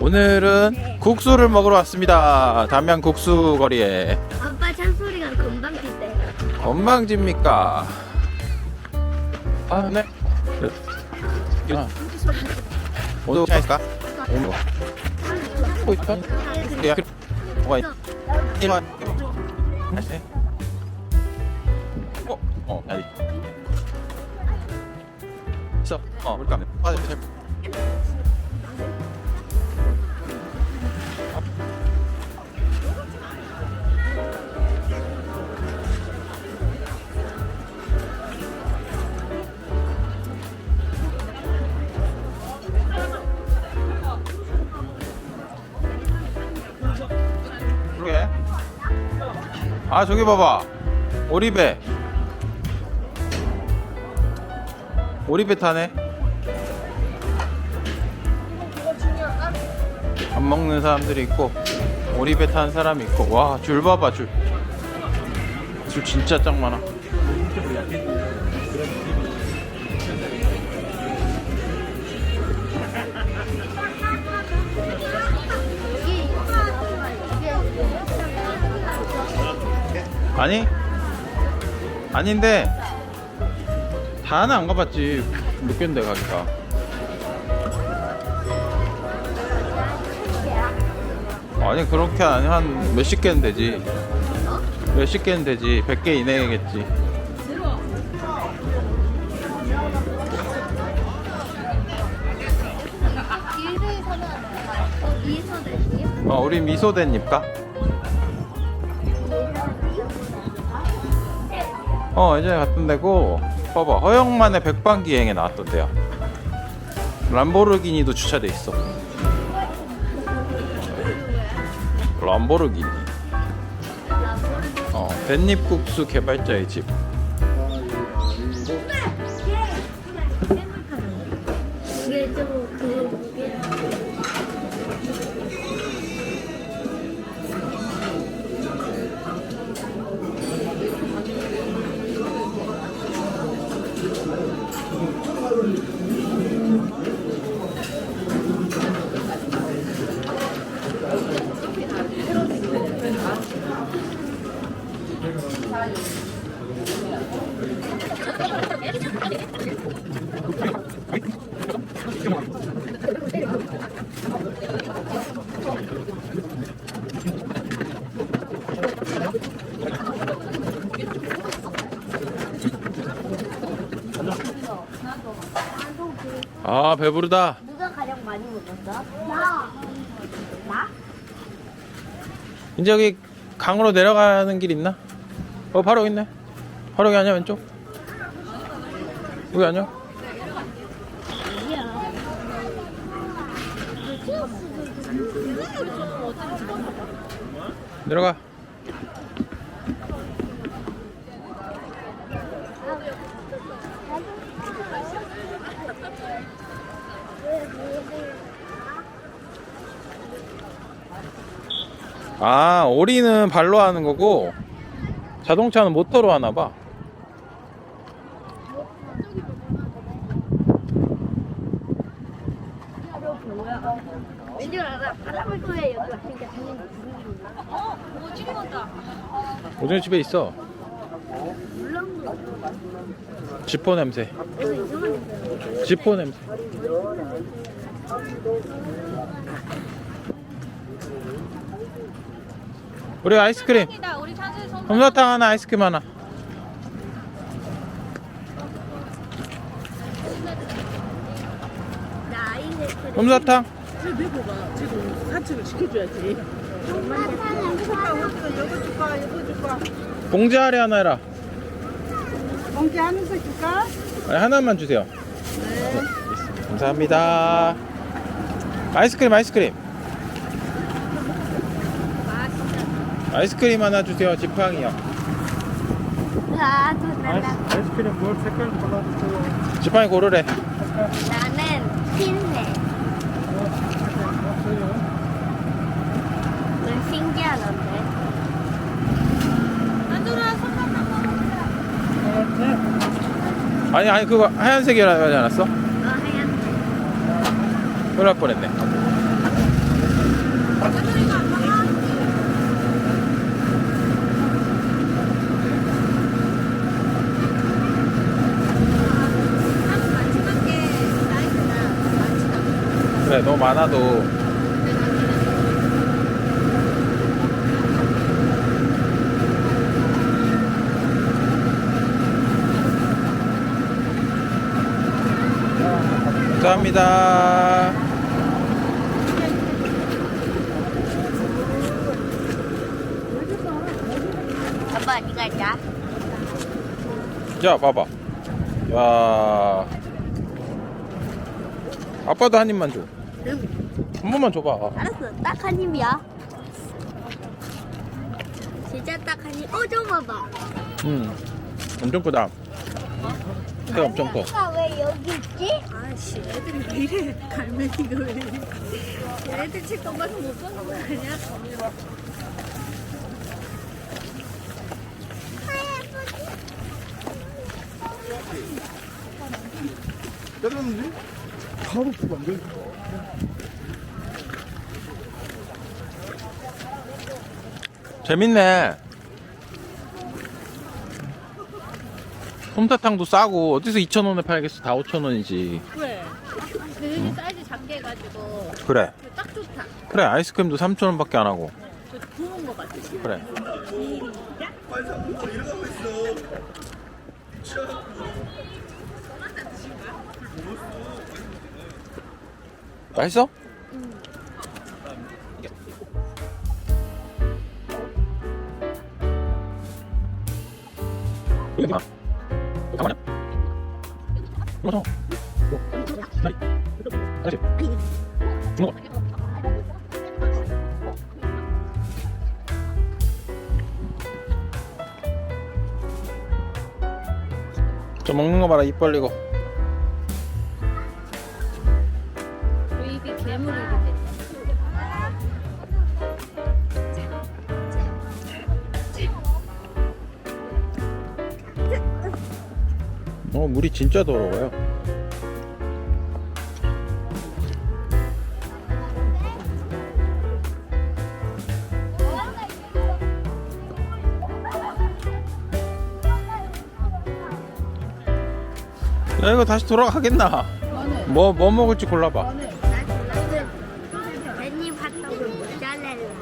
오늘은 국수를 먹으러 왔습니다. 담양 국수 거리에 아빠 찬소리가 튀대. 건방집니까? 아 네. 아. 오늘 차일까? 오늘 뭐 있다? 야, 그- 뭐가 있? 이거 다시. 어, 어, 아니. 있어. 어, 우리 가면. 아, 아 저기 봐봐. 오리배. 오리배 타네. 밥 먹는 사람들이 있고 오리배 타는 사람이 있고 와 줄 봐봐 줄. 줄 진짜 짱 많아. 아니? 아닌데. 다는 안 가봤지. 몇 개인데 가기가. 아니 그렇게 아니 한 몇십 개는 되지. 몇십 개는 되지. 100개 이내겠지. 어? 어 우리 미소대입니 어 예전에 갔던 데고 봐봐 허영만의 백반기행에 나왔던데요. 람보르기니도 주차돼 있어. 람보르기니. 어 뱃잎국수 개발자의 집 아 배부르다 누가 가장 많이 먹었어? 나. 나? 이제 여기 강으로 내려가는 길 있나? 어 바로 있네 바로 여기 아니야 왼쪽? 여기? 아니야. 내려가 아 오리는 발로 하는 거고 자동차는 모터로 하나 봐? 어? 뭐. 오전에 집에 있어 지포 냄새. 지포 냄새 우리 아이스크림 우리 찬스 선 솜사탕 하나 아이스크림 하나 나 아이스크림. 솜사탕 제 내고가 지금 사치를 시켜줘야지. 이거 줄까? 이거 줄까? 봉지 아래 하나 해라 공지 하는 거 줄까? 아니, 하나만 주세요 네, 감사합니다 아이스크림 아이스크림 아이스크림 하나 주세요 지팡이요 아, 또 아이스크림 뭘 색깔 골라주세요. 지팡이 고르래 나는 흰색. 넌 신기하던데. 안들아 손 아니 아니 그거 하얀색이라 하지 않았어? 어, 하얀색. 큰일 날 뻔했네 마지막에 사이즈가 많지도 않고 그래 너무 많아도 감사합니다. 아빠 네가 자. 야, 봐봐. 야. 아빠도 한 입만 줘. 한 번만 줘봐. 알았어. 딱 한 입이야. 진짜 딱 한 입. 어, 좀 봐봐. 응. 엄청 크다. 새 엄청 커. 아빠 왜 여기 있지? 아씨 애들이 왜 이래 갈매기가 왜 이래 애들 책 동가서 못 보는 거 아니야? 때렸는데? 바로 부안 돼. 재밌네. 솜사탕도 싸고 어디서 2,000원에 팔겠어? 다 5,000원이지. 그래 대준이 사이즈 작게 해가지고 그래. 딱 좋다 그래. 아이스크림도 3,000원밖에 안 하고. 저 부은 거 같아 그래. 맛있어? 응. 잠깐만요. 이거 줘. 이거. 다리. 다시. 저 먹는 거 봐라 입 벌리고 어 물이 진짜 더러워요. 야 이거 다시 돌아가겠나? 뭐, 뭐 먹을지 골라봐 깻잎 핫도그 모짜렐라.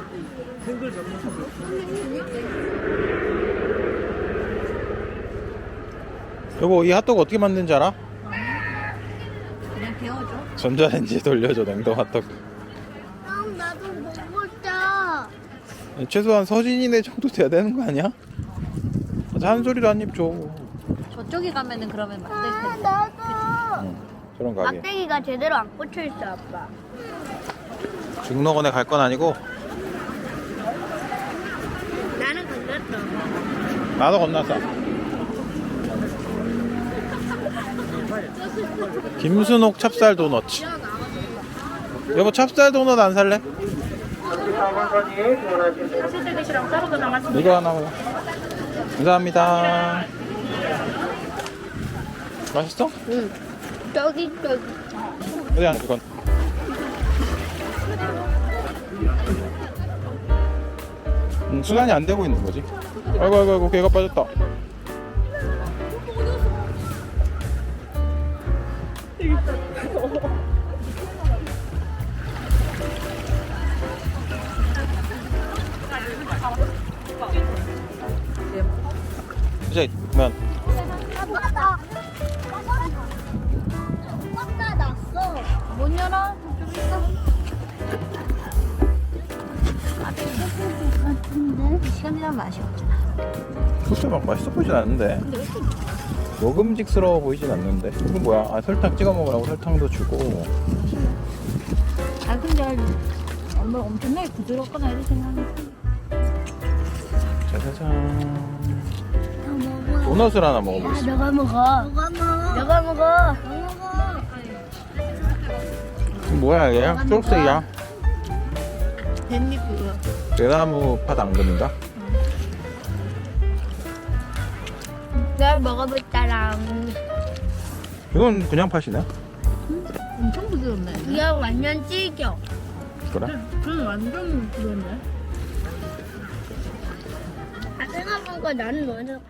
여보 이 핫도그 어떻게 만드는지 알아? 그냥 배워줘 전자레인지에 돌려줘 냉동 핫도그 형 나도 먹었다. 최소한 서진이네 정도 돼야 되는 거 아니야? 한 소리도 한입 줘. 저쪽에 가면은 그러면 만들 아, 텐데 나도. 응, 저런 가게. 막대기가 제대로 안 꽂혀 있어 아빠. 중록원에 갈 건 아니고 나는 건넜어. 나도 건넜어. 김순옥 찹쌀 도넛. 여보 찹쌀 도넛 안 살래? 이거 하나 먹어. 감사합니다. 맛있어? 응. 저기 저기. 어디 하나 이건. 음, 순환이 안 되고 있는 거지. 아이고 아이고 아이고 개가 빠졌다. 이제. 꽉 닫았어. 못 열어 저쪽 있어 시간 지나면 맛이 없잖아 그렇게 막 맛있어 보이진 않는데 먹음직스러워 보이진 않는데 이거 뭐야 아 설탕 찍어 먹으라고 설탕도 주고 아 근데 엄마 엄청나게 부드럽거나 이런 생각은 짜자잔 다 먹어. 도넛을 하나 먹어보겠습니다 너가 먹어. 너가 먹어. 너가 먹어. 먹어. 뭐야 이게 초록색이야 뱀잎 그거 대나무 팥 앙금인가? 내가 먹어봤다랑. 이건 그냥 팥이네 엄청 부드럽네 이거 완전 질겨. 그래? 저는 완전 그런데. 아, 생각해보니까 나는 먼저